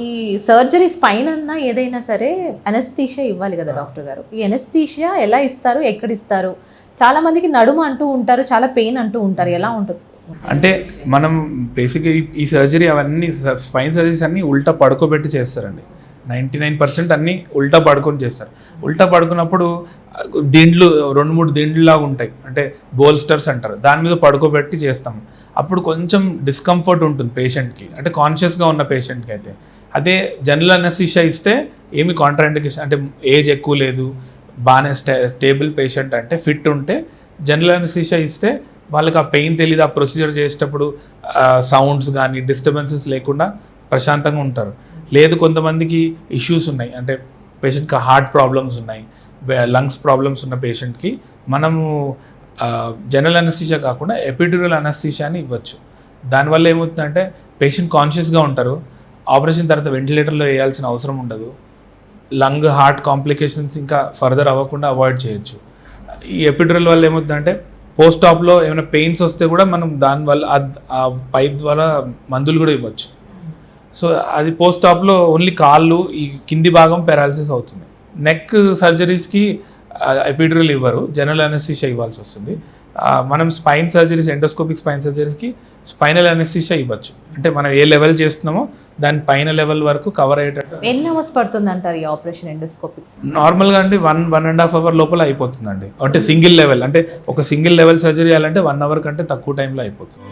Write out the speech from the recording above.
ఈ surgery spine అన్నా ఏదైనా సరే అనస్థీషియా ఇవ్వాలి కదా డాక్టర్ గారు. ఈ అనస్థీషియా ఎలా ఇస్తారు? ఎక్కడ ఇస్తారు? చాలా మందికి నడుము అంటూ ఉంటారు చాలా పెయిన్ అంటూ ఉంటారు. ఎలా ఉంటుంది అంటే మనం బేసిక్గా ఈ సర్జరీ అవన్నీ స్పైన్ సర్జరీస్ అన్నీ ఉల్టా పడుకోబెట్టి చేస్తారండి. నైంటీ నైన్ పర్సెంట్ అన్నీ ఉల్టా పడుకొని చేస్తారు. ఉల్టా పడుకున్నప్పుడు దిండ్లు రెండు మూడు దిండ్లు లాగా ఉంటాయి. అంటే బోల్స్టర్స్ అంటారు. దాని మీద పడుకోబెట్టి చేస్తాం అప్పుడు కొంచెం డిస్కంఫర్ట్ ఉంటుంది పేషెంట్కి అంటే కాన్షియస్గా ఉన్న పేషెంట్కి అయితే. అదే జనరల్ అనస్థిషియా ఇస్తే ఏమి కాంట్రాండికేషన్ అంటే ఏజ్ ఎక్కువ లేదు బాగానే స్టే స్టేబుల్ పేషెంట్ అంటే ఫిట్ ఉంటే జనరల్ అనస్థిషియా ఇస్తే వాళ్ళకి ఆ పెయిన్ తెలియదు ఆ ప్రొసీజర్ చేసేటప్పుడు సౌండ్స్ కానీ డిస్టర్బెన్సెస్ లేకుండా ప్రశాంతంగా ఉంటారు. లేదు కొంతమందికి ఇష్యూస్ ఉన్నాయి. అంటే పేషెంట్కి హార్ట్ ప్రాబ్లమ్స్ ఉన్నాయి. లంగ్స్ ప్రాబ్లమ్స్ ఉన్న పేషెంట్కి మనము జనరల్ అనస్థిషియా కాకుండా ఎపిడ్యూరల్ అనస్థిషియా అని ఇవ్వచ్చు. దానివల్ల ఏమవుతుందంటే పేషెంట్ కాన్షియస్గా ఉంటారు. ఆపరేషన్ తర్వాత వెంటిలేటర్లో వేయాల్సిన అవసరం ఉండదు. లంగ్ హార్ట్ కాంప్లికేషన్స్ ఇంకా ఫర్దర్ అవ్వకుండా అవాయిడ్ చేయొచ్చు. ఈ ఎపిడ్రల్ వల్ల ఏమవుతుందంటే పోస్ట్ ఆప్లో ఏమైనా పెయిన్స్ వస్తే కూడా మనం దానివల్ల ఆ- పైప్ ద్వారా మందులు కూడా ఇవ్వచ్చు. సో అది పోస్ట్ ఆప్లో ఓన్లీ కాళ్ళు ఈ కింది భాగం పెరాలసిస్ అవుతుంది. నెక్ సర్జరీస్కి ఎపిడ్రల్ ఇవ్వరు. జనరల్ అనెస్థిషియా ఇవ్వాల్సి వస్తుంది. మనం స్పైన్ సర్జరీస్ ఎండోస్కోపిక్ స్పైన్ సర్జరీస్కి స్పైనల్ అనెస్థిషియా ఇవ్వచ్చు. అంటే మనం ఏ లెవెల్ చేస్తున్నామో దాని పైన లెవెల్ వరకు కవర్ అయ్యేటట్టు ఎన్ని అవర్స్ పడుతుంది అంటారు ఈ ఆపరేషన్ ఎండోస్కోపిక్స్? నార్మల్గా అండి one one and half hour లోపల అయిపోతుందండి. అంటే సింగిల్ లెవెల్ అంటే ఒక సింగిల్ లెవెల్ సర్జరీ చేయాలంటే వన్ అవర్ కంటే తక్కువ టైంలో అయిపోతుంది.